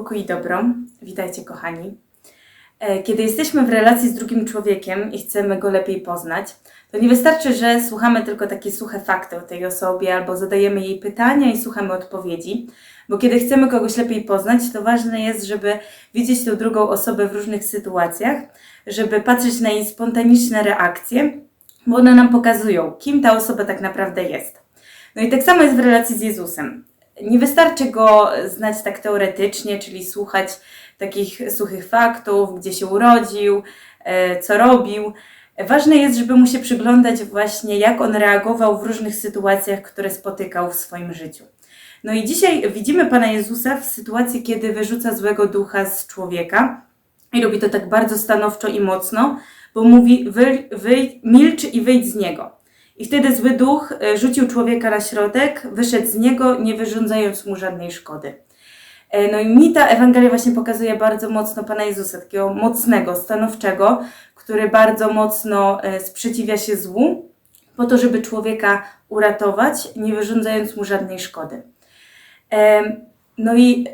pokój i dobro. Witajcie, kochani. E, Kiedy jesteśmy w relacji z drugim człowiekiem i chcemy go lepiej poznać, to nie wystarczy, że słuchamy tylko takie suche fakty o tej osobie albo zadajemy jej pytania i słuchamy odpowiedzi, bo kiedy chcemy kogoś lepiej poznać, to ważne jest, żeby widzieć tę drugą osobę w różnych sytuacjach, żeby patrzeć na jej spontaniczne reakcje, bo one nam pokazują, kim ta osoba tak naprawdę jest. No i tak samo jest w relacji z Jezusem. Nie wystarczy go znać tak teoretycznie, czyli słuchać takich suchych faktów, gdzie się urodził, e, co robił. Ważne jest, żeby mu się przyglądać właśnie, jak on reagował w różnych sytuacjach, które spotykał w swoim życiu. No i dzisiaj widzimy Pana Jezusa w sytuacji, kiedy wyrzuca złego ducha z człowieka i robi to tak bardzo stanowczo i mocno, bo mówi: wy, wyjdź, milcz i wyjdź z niego. I wtedy zły duch e, rzucił człowieka na środek, wyszedł z niego, nie wyrządzając mu żadnej szkody. E, No i mi ta Ewangelia właśnie pokazuje bardzo mocno Pana Jezusa, takiego mocnego, stanowczego, który bardzo mocno e, sprzeciwia się złu, po to, żeby człowieka uratować, nie wyrządzając mu żadnej szkody. No i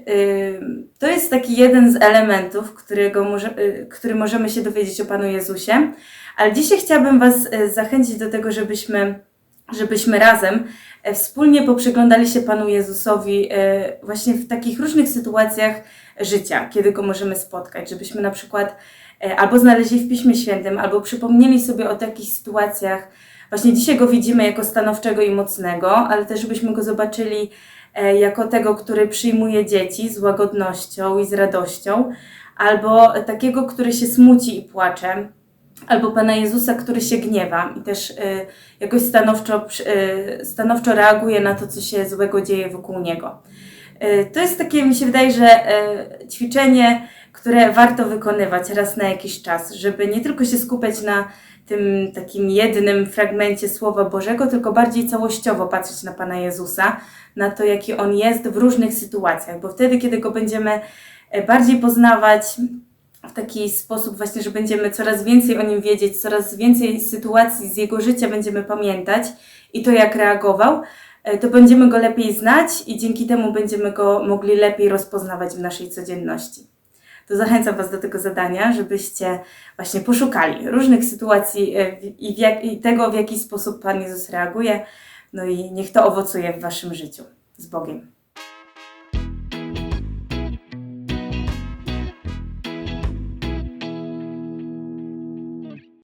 ym, to jest taki jeden z elementów, którego może, y, który możemy się dowiedzieć o Panu Jezusie. Ale dzisiaj chciałabym Was y, zachęcić do tego, żebyśmy, żebyśmy razem e, wspólnie poprzyglądali się Panu Jezusowi e, właśnie w takich różnych sytuacjach życia, kiedy Go możemy spotkać. Żebyśmy na przykład e, albo znaleźli w Piśmie Świętym, albo przypomnieli sobie o takich sytuacjach. Właśnie dzisiaj Go widzimy jako stanowczego i mocnego, ale też żebyśmy Go zobaczyli e, jako tego, który przyjmuje dzieci z łagodnością i z radością, albo takiego, który się smuci i płacze, albo Pana Jezusa, który się gniewa i też y, jakoś stanowczo, y, stanowczo reaguje na to, co się złego dzieje wokół Niego. Y, to jest takie, mi się wydaje, że y, ćwiczenie, które warto wykonywać raz na jakiś czas, żeby nie tylko się skupiać na tym takim jednym fragmencie Słowa Bożego, tylko bardziej całościowo patrzeć na Pana Jezusa, na to, jaki On jest w różnych sytuacjach, bo wtedy, kiedy Go będziemy e, bardziej poznawać, w taki sposób właśnie, że będziemy coraz więcej o nim wiedzieć, coraz więcej sytuacji z jego życia będziemy pamiętać i to jak reagował, e, to będziemy go lepiej znać i dzięki temu będziemy go mogli lepiej rozpoznawać w naszej codzienności. To zachęcam Was do tego zadania, żebyście właśnie poszukali różnych sytuacji e, i, w jak, i tego, w jaki sposób Pan Jezus reaguje. No i niech to owocuje w Waszym życiu. Z Bogiem.